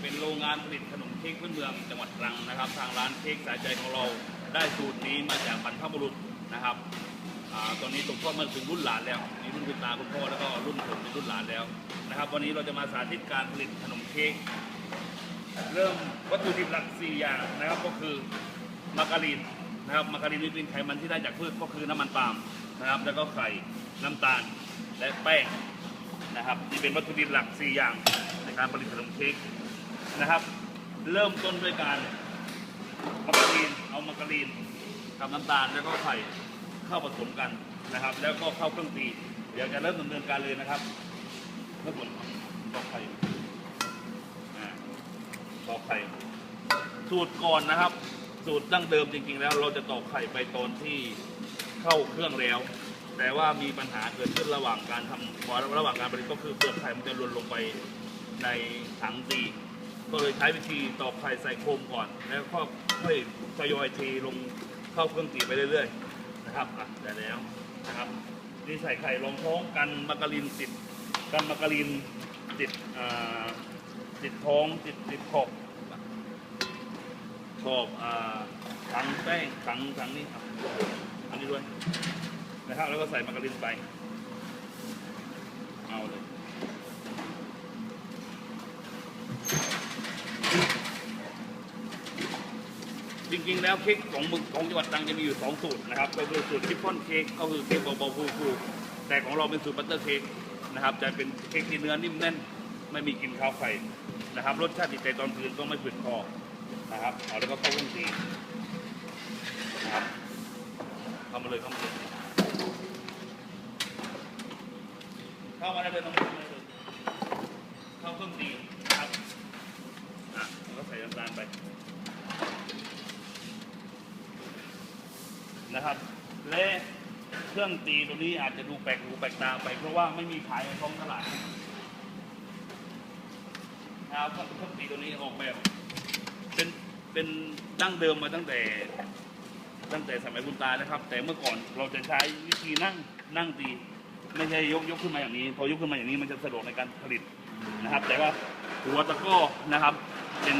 เป็นโรงงานผลิตขนมเค้กพื้นเมืองจังหวัดตรังนะครับ ทางร้านเค้กสายใจของเราได้สูตรนี้มาจากบรรพบุรุษนะครับอตอนนี้ตกทอดมาถึงรุ่นหลานแล้วนี่รุ่นคุณตาคุณพ่อแล้วก็รุ่นผมเป็นรุ่นหลานแล้วนะครับ วันนี้เราจะมาสาธิตการผลิตขนมเค้กเริ่มวัตถุดิบหลักสี่อย่างนะครับ ก็คือมาการีนนะครับมาการีนนี่เป็นไขมันที่ได้จากพืชก็คือน้ำมันปาล์มนะครับ แล้วก็ไข่น้ำตาลและแป้งนะครับนี่เป็นวัตถุดิบหลัก 4 อย่างในการผลิตขนมเค้ก นะครับ เริ่มต้นด้วยการมาการีนเอามาการีนกับน้ำตาลแล้วก็ไข่เข้าผสมกันนะครับ แล้วก็เข้าเครื่องตีเดี๋ยวจะเริ่มดำเนินการเลยนะครับเมื่อผลตอกไข่ตอกไข่สูตรก่อนนะครับ สูตรดั้งเดิมจริง ๆ แล้ว เราจะตอกไข่ไปตอนที่เข้าเครื่องแล้ว แต่ว่ามีปัญหาเกิดขึ้นระหว่างการทำระหว่างการผลิตก็คือเปลือกไข่มันจะหล่นลงไปในถังตี ก็เลยใช้วิธีตอกไข่ใส่โคมก่อน แล้วก็ค่อยทยอยเทลงเข้าเครื่องตีไปเรื่อยๆนะครับอะได้แล้วนะครับนี่ใส่ไข่รองท้องกันมาการินติดกันมาการินติดอ่าติดท้องติดติดขอบขอบอ่าถังแป้งถังถังนี้ครับอันนี้ด้วยนะครับแล้วก็ใส่มาการินไปเอาเลย ริงๆ แล้วเค้กของมึกของจังหวัดตรังจะมีอยู่สองสูตรนะครับก็คือสูตรชิฟฟ่อนเค้กก็คือเค้กเบาๆฟูๆแต่ของเราเป็นสูตรบัตเตอร์เค้กนะครับจะเป็นเค้กที่เนื้อนิ่มแน่น ไม่มีกลิ่นคาวไข่นะครับรสชาติติดใจตอนคืนก็ไม่ฝืดคอนะครับเอาแล้วก็เข้าเครื่องตีนะครับเข้ามาเลยเข้ามาเลยเข้ามาได้เลยน้องเข้ามาได้เลยเข้าเครื่องตีนะครับอะแล้วก็ใส่น้ำตาลไป นะครับและเครื่องตีตัวนี้อาจจะดูแปลกหูแปลกตาไป เพราะว่าไม่มีขายในท้องตลาดนะครับเครื่องตีตัวนี้ออกแบบเป็นเป็นดั้งเดิมมาตั้งแต่ ตั้งแต่สมัยคุณตานะครับ แต่เมื่อก่อนเราจะใช้วิธีนั่งนั่งตี ไม่ใช่ยกยกขึ้นมาอย่างนี้ พอยกขึ้นมาอย่างนี้มันจะสะดวกในการผลิตนะครับ แต่ว่าหัวตะก้อนะครับ เป็น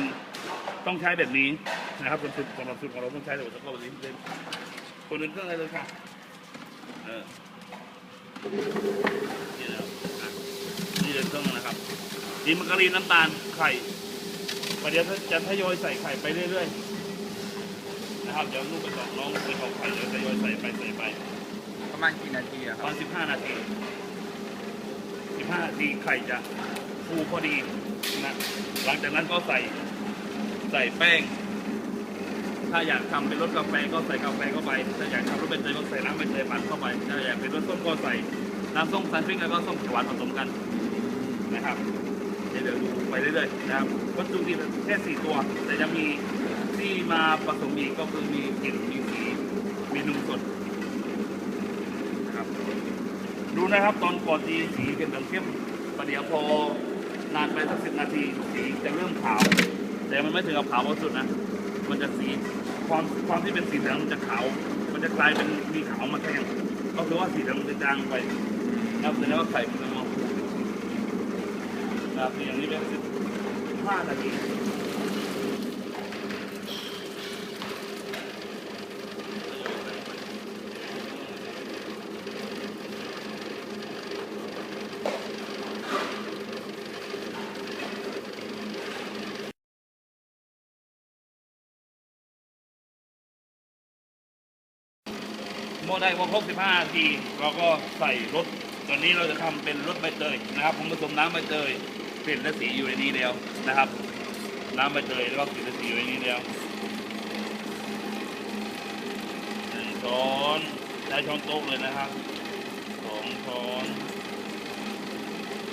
ต้องใช้แบบนี้นะครับเป็นสูตรสำหรับสูตรของเราต้องใช้หัวตะก้อแบบนี้เป็น คนอื่นเครื่องอะไรเลยค่ะ เออ นี่นะครับอะนี่เลยเครื่องนะครับนี่มันกะรีน้ำตาลไข่ประเดี๋ยวจะทยอยใส่ไข่ไปเรื่อยๆ นะครับ เดี๋ยวลูกไปสองน้องไปเอาไข่เดี๋ยวทยอยใส่ไปใส่ไปประมาณกี่นาทีอะปคระรับมาณ15นาที15นาทีไข่จะฟูพอดีนะ หลังจากนั้นก็ใส่ ใส่แป้ง ถ้าอยากทำเป็นรสกาแฟก็ใส่กาแฟเข้าไป ถ้าอยากทำรสใบเตยก็ใส่น้ำใบเตยปั่นเข้าไปถ้าอยากเป็นรสส้มก็ใส่น้ำส้มสายพริกแล้วก็ส้มขวหวานผสมกันนะครับเดี๋ยวดูไปเรื่อยๆนะครับวัตถุดิบแค่สี่ตัว แต่จะมีที่มาผสมอีกก็คือมีกลิ่นมีสีมีนุ่มสดนะครับดูนะครับตอนก่อนตีสีเป็นแบบเข้มประเดี๋ยวพอนานไปสักสิบนาทีสีจะเริ่มขาว แต่มันไม่ถึงกับขาวสุดนะ มันจะสีความความที่เป็นสีเหลืองมันจะขาว มันจะกลายเป็นมีขาวมาแทนก็คือว่าสีเหลืองมันจะจางไปนะครับแสดงว่าไข่มันจะมองนะครับอย่างนี้เป็นสิบห้านาที เมื่อได้พอครบ15นาทีเราก็ใส่รสตอนนี้เราจะทำเป็นรสใบเตยนะครับ ผมผสมน้ำใบเตยกลิ่นและสีอยู่ในนี้แล้วนะครับ น้ำใบเตยแล้วก็กลิ่นและสีอยู่ในนี้แล้วหนึ่งช้อนได้ช้อนโต๊ะเลยนะครับสองช้อน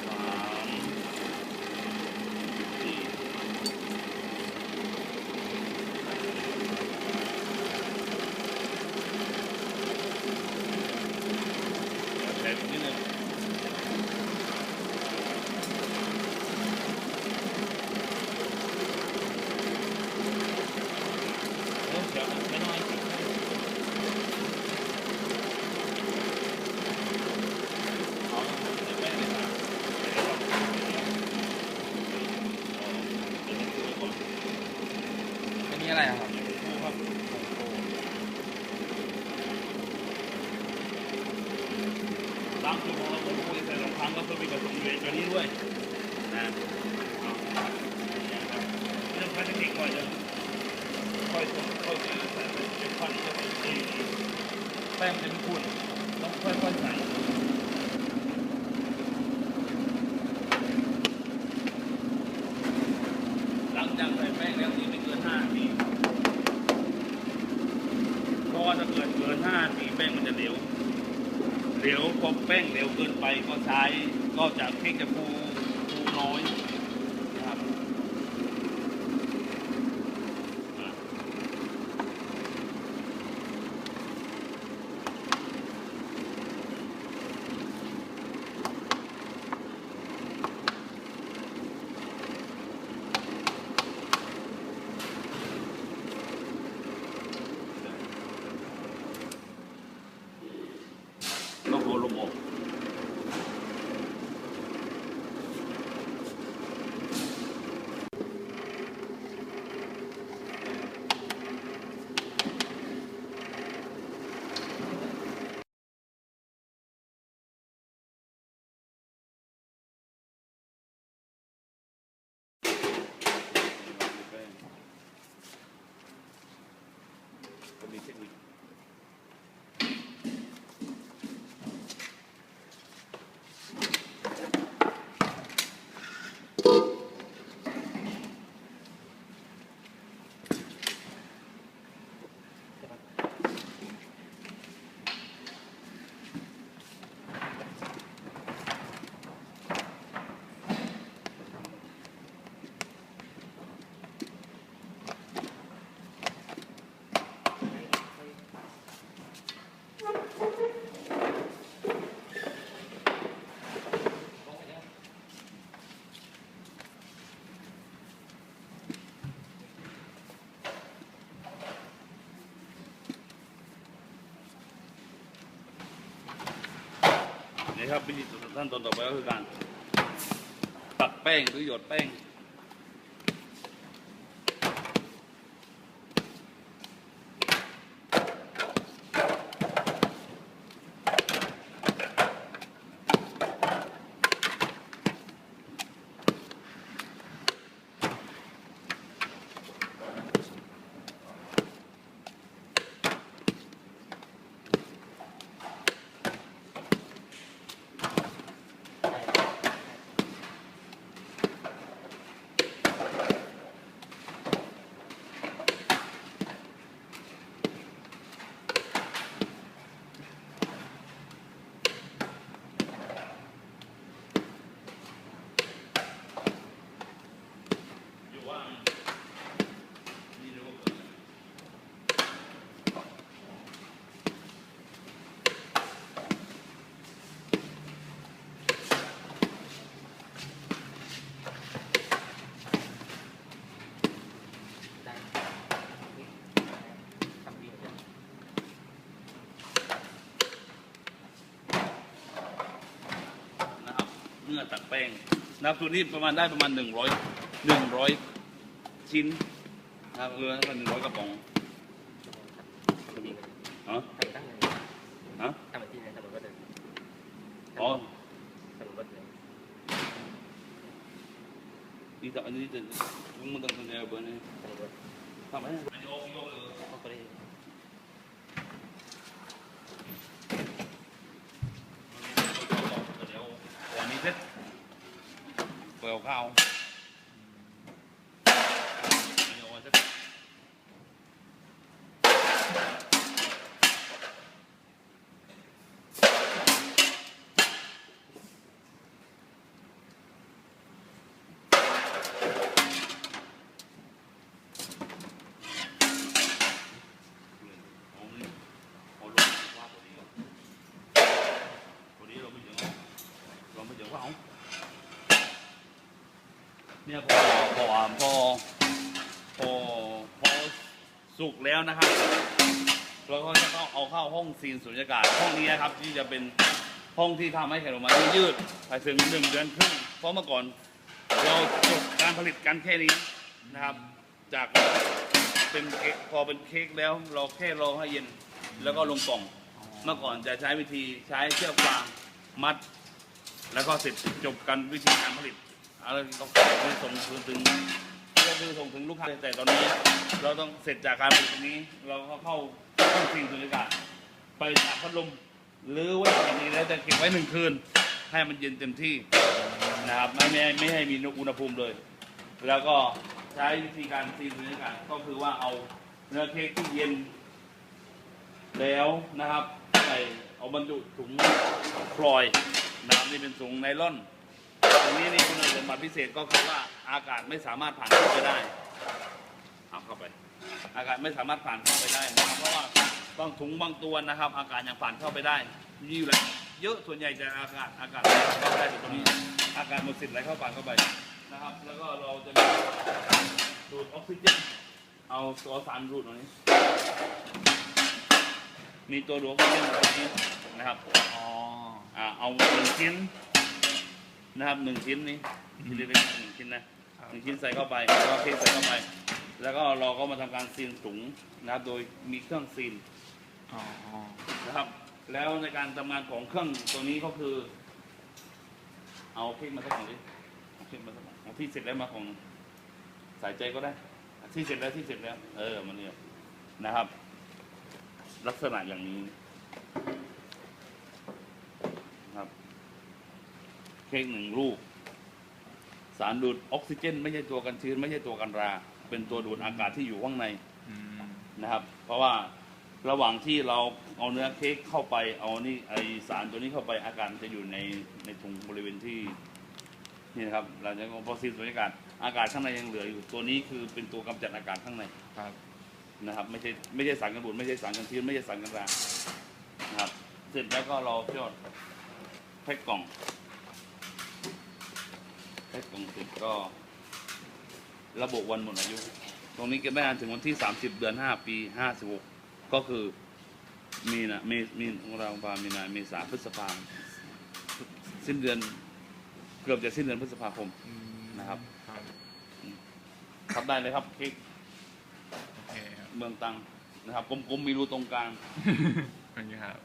สามสี่แถมอีกนิดนึง เออเดี๋ยวไม่น้อยเอาเดี๋ยวไม่ได้ทำเดี๋ยวเราเดี๋ยวนี้ บางคนเราต้องคุยใส่รองเท้าก็เพื่อมีกระสุนเวทตัวนี้ด้วยนะเอาเรื่องการเทคนิคก่อนจะค่อยๆค่อยๆใส่เป็นพันก็เป็นตีแป้งจะไม่ขุ่นต้องค่อยๆใส่หลังจากใส่แป้งแล้วนี่ไม่เกินห้านาทีเพราะว่าถ้าเกิดเกินห้านาทีแป้งมันจะเหลว เดี๋ยวพอแป้งเร็วเกินไปก็ใช้ก็จะเค้กจะฟูฟูน้อย ครับวิธีขั้นตอนต่อไปก็คือการตักแป้งหรือหยดแป้ง อยู่ว่างนี่เรียกว่าเกิดอะไร ได้ทำดีเดี๋ยว นะครับ ตักแป้งนะครับตัวนี้ประมาณได้ประมาณหนึ่งร้อยหนึ่งร้อยชิ้นนะครับเออประมาณหนึ่งร้อยกระป๋องฮะทำตั้งเลยฮะทำแบบที่ไหนทำแบบเดิมอ๋อทำแบบเดิมนี่ต่อันนี้จะมึงต้องทำยังไงเบอร์นี้ทำแบบทำไมอันนี้โอ้ยโอ้ยเลย เขาก็ได้ เดี๋ยวอันนี้เสร็จ เปล่าข้า เนี่ยพอพอพอพอพอสุกแล้วนะครับเราก็จะต้องเอาเข้าห้องซีนสุญญากาศห้องนี้นะครับที่จะเป็นห้องที่ทำให้ไข่ออกมาได้ยืดไปถึงหนึ่งเดือนครึ่งเพราะเมื่อก่อนเราจบการผลิตกันแค่นี้นะครับ จากเป็นเค้กพอเป็นเค้กแล้วเราแค่รอให้เย็นแล้วก็ลงกล่อง เมื่อก่อนจะใช้วิธีใช้เชือกฟางมัด แล้วก็เสร็จจบกันวิธีการผลิต อะไรก็คือส่งถึงถึงก็คือส่งถึงลูกค้าแต่ตอนนี้ เราต้องเสร็จจากการผลิตรงนี้ เราก็เข้าเข้าสิ่งสุญญากาศไปจากพัดลมหรือไว้อย่างนี้แล้วจะเก็บไว้หนึ่งคืน ให้มันเย็นเต็มที่นะครับไม่ไม่ไม่ให้มีอุณหภูมิเลย แล้วก็ใช้วิธีการซีนสุญญากาศก็คือว่าเอาเนื้อเค้กที่เย็น แล้วนะครับใส่เอาบรรจุถุงฟลอยนะครับนี่เป็นถุงไนล่อน ตรงนี้นี่คุณสมบัติพิเศษก็คือว่าอากาศไม่สามารถผ่านเข้าไปได้เอาเข้าไป อากาศไม่สามารถผ่านเข้าไปได้นะครับเพราะว่าบางถุงบางตัวนะครับ อากาศยังผ่านเข้าไปได้มีอยู่แล้วเยอะส่วนใหญ่จะอากาศอากาศไหลเข้าไปได้แต่ตรงนี้ อากาศหมดสิทธิ์ไหลเข้าผ่านเข้าไปนะครับ แล้วก็เราจะมีดูดออกซิเจนเอาตัวสารดูดตรงนี้ มีตัวดูดออกซิเจนตรงนี้นะครับอ๋ออ่าเอาหนึ่งชิ้น นะครับหนึ่งชิ้นนี้ชิ้นเล็กๆหนึ่งชิ้นนะหนึ่งชิ้นใส่เข้าไปแล้วก็เทใส่เข้าไป แล้วก็เราก็มาทำการซีนถุงนะครับ โดยมีเครื่องซีนอ๋ออ๋อนะครับ แล้วในการทำงานของเครื่องตัวนี้ก็คือ เอาพริกมาสักหน่อยดิเอาพริกมาสักหน่อยเอาที่เสร็จแล้วมาของสายใจก็ได้ ที่เสร็จแล้วที่เสร็จแล้ว เออมันเนี่ยนะครับ ลักษณะอย่างนี้นะครับเค้กหนึ่งลูก สารดูดออกซิเจน ไม่ใช่ตัวกันชื้น ไม่ใช่ตัวกันรา เป็นตัวดูดอากาศที่อยู่ข้างในอืมนะครับ เพราะว่าระหว่างที่เราเอาเนื้อเค้กเข้าไป เอานี่ไอสารตัวนี้เข้าไปอากาศมันจะอยู่ในในถุงบริเวณที่นี่นะครับเราจะพอซีนสุญญากาศอากาศข้างในยังเหลืออยู่ตัวนี้คือเป็นตัวกำจัดอากาศข้างในครับนะครับ ไม่ใช่ไม่ใช่สารกันบูดไม่ใช่สารกันชื้นไม่ใช่สารกันรานะครับ เสร็จแล้วก็เราเพียอดแพ็คกล่อง แพ็คกล่องเสร็จก็ ระบุวันหมดอายุ ตรงนี้เก็บได้นานถึงวันที่ 30 เดือน 5 ปี 56 ก็คือมีนะมีมีของเราปามีนาเมษาพฤษภาสิ้นเดือน เกือบจะสิ้นเดือนพฤษภาคมอืมนะครับ ครับทำได้เลยครับเค้กโอเคครับเมืองตรังนะครับกลมๆมีรูตรงกลาง ขอบคุณครับ